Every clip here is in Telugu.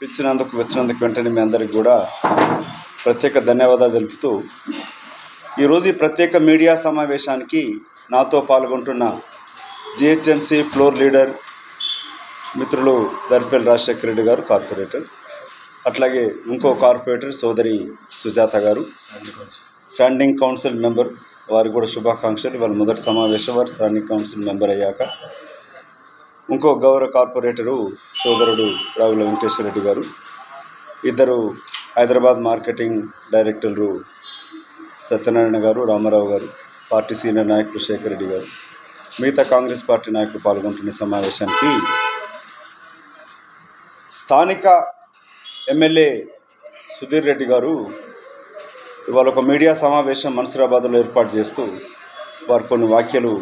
పిలిచినందుకు వచ్చినందుకు వెంటనే మీ అందరికి కూడా ప్రత్యేక ధన్యవాదాలు తెలుపుతూ ఈరోజు ఈ ప్రత్యేక మీడియా సమావేశానికి నాతో పాల్గొంటున్న జిహెచ్ఎంసి ఫ్లోర్ లీడర్ మిత్రులు దర్పల్లి రాజశేఖర రెడ్డి గారు కార్పొరేటర్. అట్లాగే ఇంకో కార్పొరేటర్ సోదరి సుజాత గారు. స్టాండింగ్ కౌన్సిల్ మెంబర్ వారికి కూడా శుభాకాంక్షలు. వాళ్ళ మొదటి సమావేశం వారు స్టాండింగ్ కౌన్సిల్ మెంబర్ అయ్యాక ఇంకో గౌరవ కార్పొరేటరు సోదరుడు రావుల వెంకటేశ్వర రెడ్డి గారు ఇద్దరు హైదరాబాద్ మార్కెటింగ్ డైరెక్టర్లు సత్యనారాయణ గారు రామారావు గారు పార్టీ సీనియర్ నాయకులు శేఖర్ రెడ్డి గారు. మిగతా కాంగ్రెస్ పార్టీ నాయకులు పాల్గొంటున్న సమావేశానికి స్థానిక ఎమ్మెల్యే సుధీర్ రెడ్డి గారు ఇవాళ ఒక మీడియా సమావేశం మన్సూరాబాద్లో ఏర్పాటు చేస్తూ వారు కొన్ని వ్యాఖ్యలు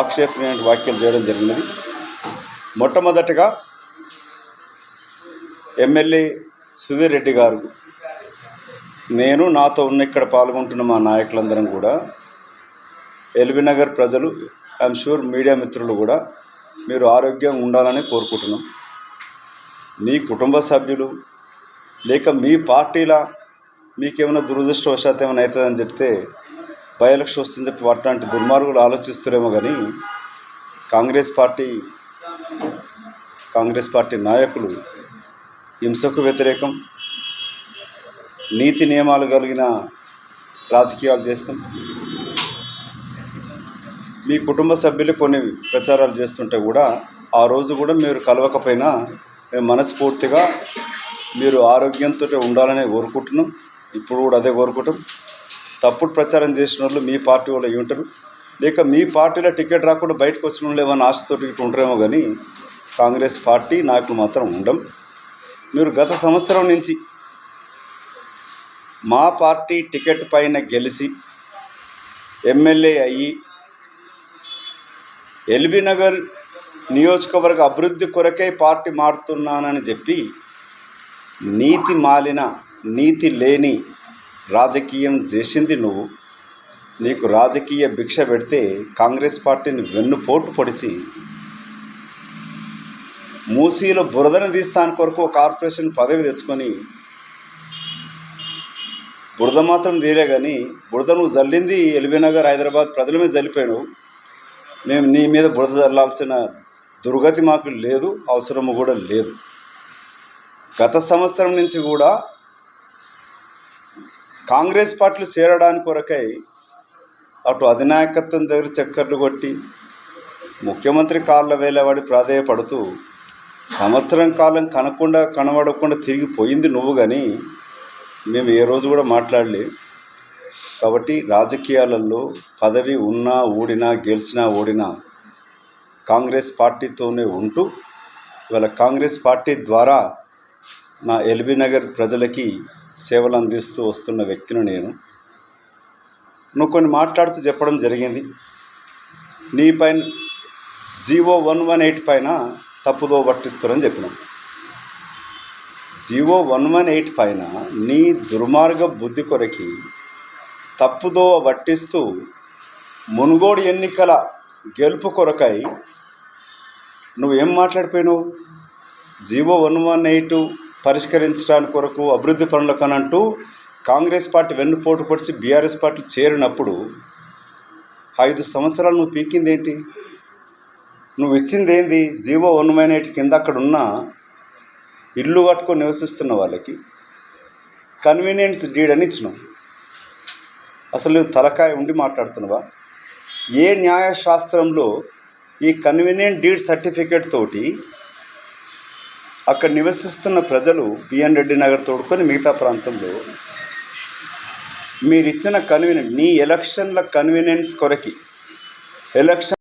ఆక్షేపణ వ్యాఖ్యలు చేయడం జరిగినది. మొట్టమొదటగా ఎమ్మెల్యే సుధీర్ రెడ్డి గారు. నేను నాతో ఉన్న ఇక్కడ పాల్గొంటున్న మా నాయకులందరం కూడా ఎల్బీ నగర్ ప్రజలు ఐఎమ్ షూర్ మీడియా మిత్రులు కూడా మీరు ఆరోగ్యంగా ఉండాలని కోరుకుంటున్నాం. మీ కుటుంబ సభ్యులు లేక మీ పార్టీల మీకేమైనా దురదృష్టవశాత్ ఏమైనా అవుతుందని చెప్తే బయలక్ష వస్తుందని చెప్పి అట్లాంటి దుర్మార్గులు ఆలోచిస్తారేమో కానీ కాంగ్రెస్ పార్టీ కాంగ్రెస్ పార్టీ నాయకులు హింసకు వ్యతిరేకం నీతి నియమాలు కలిగిన రాజకీయాలు చేస్తాం మీ కుటుంబ సభ్యులు కొన్ని ప్రచారాలు చేస్తుంటే కూడా ఆ రోజు కూడా మీరు కలవకపోయినా మేము మనస్ఫూర్తిగా మీరు ఆరోగ్యంతో ఉండాలనే కోరుకుంటున్నాం. ఇప్పుడు కూడా అదే కోరుకుంటాం. తప్పుడు ప్రచారం చేసిన వాళ్ళు మీ పార్టీ వాళ్ళు ఉంటారు. లేక మీ పార్టీలో టికెట్ రాకుండా బయటకు వచ్చిన వాళ్ళు ఆశతో ఇటు ఉంటారేమో కానీ కాంగ్రెస్ పార్టీ నాయకులు మాత్రం ఉండం. మీరు గత సంవత్సరం నుంచి మా పార్టీ టికెట్ పైన గెలిచి ఎమ్మెల్యే అయ్యి ఎల్బీ నగర్ నియోజకవర్గ అభివృద్ధి కొరకే పార్టీ మారుతున్నానని చెప్పి నీతి మాలిన నీతి లేని రాజకీయం చేసింది నువ్వు. నీకు రాజకీయ భిక్ష పెడితే కాంగ్రెస్ పార్టీని వెన్నుపోటు పొడిచి మూసీలో బురదను తీస్తాను కొరకు ఒక కార్పొరేషన్ పదవి తెచ్చుకొని బురద మాత్రం తీరే కానీ బురద నువ్వు జల్లింది ఎల్బీ నగర్ హైదరాబాద్ ప్రజల మీద జల్లిపోయావు మేము నీ మీద బురద జల్లాల్సిన దుర్గతి మాకు లేదు అవసరము కూడా లేదు. గత సంవత్సరం నుంచి కూడా కాంగ్రెస్ పార్టీలు చేరడానికి కొరకై అటు అధినాయకత్వం దగ్గర చక్కర్లు కొట్టి ముఖ్యమంత్రి కాళ్ళ వేలవాడి ప్రాధేయపడుతూ సంవత్సరం కాలం కనకుండా కనబడకుండా తిరిగిపోయింది నువ్వు కానీ మేము ఏ రోజు కూడా మాట్లాడలే. కాబట్టి రాజకీయాలలో పదవి ఉన్నా ఊడినా గెలిచినా ఓడినా కాంగ్రెస్ పార్టీతోనే ఉంటూ ఇవాళ కాంగ్రెస్ పార్టీ ద్వారా నా ఎల్బీ నగర్ ప్రజలకి సేవలు అందిస్తూ వస్తున్న వ్యక్తిని నేను. నువ్వు కొన్ని మాట్లాడుతూ చెప్పడం జరిగింది. నీ పైన జీవో వన్ వన్ ఎయిట్ పైన తప్పుదో పట్టిస్తారని చెప్పినాం. జీవో వన్ వన్ ఎయిట్ పైన నీ దుర్మార్గ బుద్ధి కొరకి తప్పుదో పట్టిస్తూ మునుగోడు ఎన్నికల గెలుపు కొరకై నువ్వేం మాట్లాడిపోయినావు? జీవో వన్ వన్ ఎయిట్ పరిష్కరించడానికి కొరకు అభివృద్ధి పనులకు అని అంటూ కాంగ్రెస్ పార్టీ వెన్నుపోటు పొడిచి బీఆర్ఎస్ పార్టీ చేరినప్పుడు ఐదు సంవత్సరాలు నువ్వు పీకింది ఏంటి నువ్వు ఇచ్చింది ఏంది జీవో వన్ కింద అక్కడ ఉన్న ఇల్లు కట్టుకొని నివసిస్తున్న వాళ్ళకి కన్వీనియన్స్ డీడ్ అని ఇచ్చినావు అసలు నువ్వు తలకాయ ఉండి మాట్లాడుతున్నావా? ఏ న్యాయశాస్త్రంలో ఈ కన్వీనియంట్ డీడ్ సర్టిఫికేట్ తోటి అక్కడ నివసిస్తున్న ప్రజలు బిఎన్ రెడ్డి నగర్ తోడుకొని మిగతా ప్రాంతంలో మీరిచ్చిన కన్వీనెంట్ నీ ఎలక్షన్ల కన్వీనెన్స్ కొరకి. ఎలక్షన్